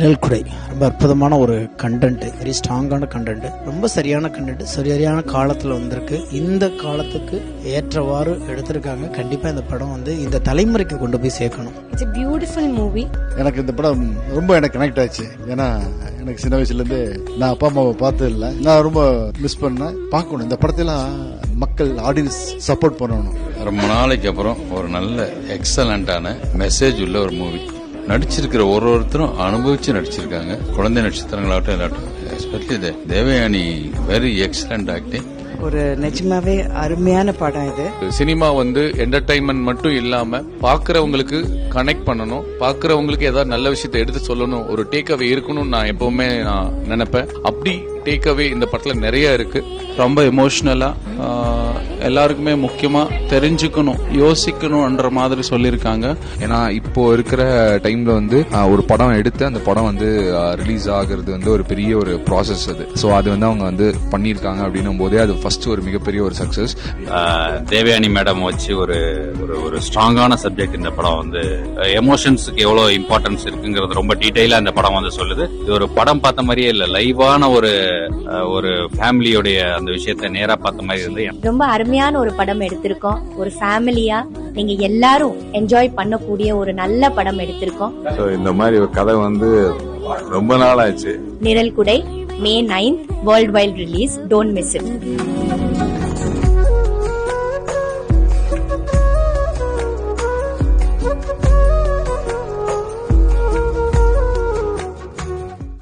நிழல்குடை ரொம்ப அற்புதமான ஒரு கண்டென்ட் வெரி ஸ்ட்ராங்கான கண்டென்ட் ரொம்ப சரியான கண்டென்ட் சரியான காலத்தில் வந்திருக்கு. இந்த காலத்துக்கு ஏற்றவாறு எடுத்திருக்காங்க. கண்டிப்பாக இந்த படம் வந்து இந்த தலைமுறைக்கு கொண்டு போய் சேர்க்கணும். இட்ஸ் a பியூட்டிஃபுல் மூவி எனக்கு இந்த படம் ரொம்ப எனக்கு கனெக்ட் ஆச்சு. ஏன்னா எனக்கு சின்ன வயசுல இருந்து நான் அப்பா அம்மாவை பார்த்தது இல்லை நான் ரொம்ப மிஸ் பண்ணேன். பார்க்கணும். இந்த படத்தெல்லாம் மக்கள் ஆடியன்ஸ் சப்போர்ட் பண்ணணும். ரொம்ப நாளைக்கு அப்புறம் ஒரு நல்ல எக்ஸலண்டான மெசேஜ் உள்ள ஒரு மூவி நடிச்சிருக்கிற ஒரு ஒருத்தரும் அனுபவிச்சு நடிச்சிருக்காங்க. குழந்தை நட்சத்திரங்களாகட்டும் இல்லாட்டும் especially Devayani very excellent acting ஒரு நிஜமாவே அருமையான படம் இது. சினிமா வந்து என்டர்டைன்மெண்ட் மட்டும் இல்லாம பாக்குறவங்களுக்கு கனெக்ட் பண்ணணும். பாக்குறவங்களுக்கு ஏதாவது நல்ல விஷயத்தை எடுத்து சொல்லணும். ஒரு டேக் அவே இருக்கணும்னு நான் எப்பவுமே நான் நினைப்பேன். அப்படி டேக் அவே இந்த படத்துல நிறைய இருக்கு. ரொம்ப எமோஷ்னலாக எல்லாருக்குமே முக்கியமா தெரிஞ்சுக்கணும் யோசிக்கணும்ன்ற மாதிரி சொல்லியிருக்காங்க. ஏன்னா இப்போ இருக்கிற டைம்ல வந்து ஒரு படம் எடுத்து அந்த படம் வந்து ரிலீஸ் ஆகுறது வந்து ஒரு பெரிய ஒரு ப்ராசஸ் அது. ஸோ அது வந்து அவங்க வந்து பண்ணியிருக்காங்க அப்படின்னும் போதே அது ஃபர்ஸ்ட் ஒரு மிகப்பெரிய ஒரு சக்சஸ் தேவயானி மேடம் வச்சு ஒரு ஒரு ஒரு ஸ்ட்ராங்கான சப்ஜெக்ட் இந்த படம் வந்து எமோஷன்ஸுக்கு எவ்வளோ இம்பார்ட்டன்ஸ் இருக்குங்கிறது ரொம்ப டீட்டெயிலாக அந்த படம் வந்து சொல்லுது. இது ஒரு படம் பார்த்த மாதிரியே இல்லை லைவான ஒரு ஒரு ஃபேமிலியோடைய அந்த விஷயத்த நேரா பார்த்த மாதிரி இருந்து ரொம்ப அருமையான ஒரு படம் எடுத்திருக்கோம். ஒரு ஃபேமிலியா நீங்க எல்லாரும் என்ஜாய் பண்ணக்கூடிய ஒரு நல்ல படம் எடுத்திருக்கோம். இந்த மாதிரி ஒரு கதை வந்து ரொம்ப நாள் ஆச்சு Nizhal Kudai May ninth worldwide release don't miss it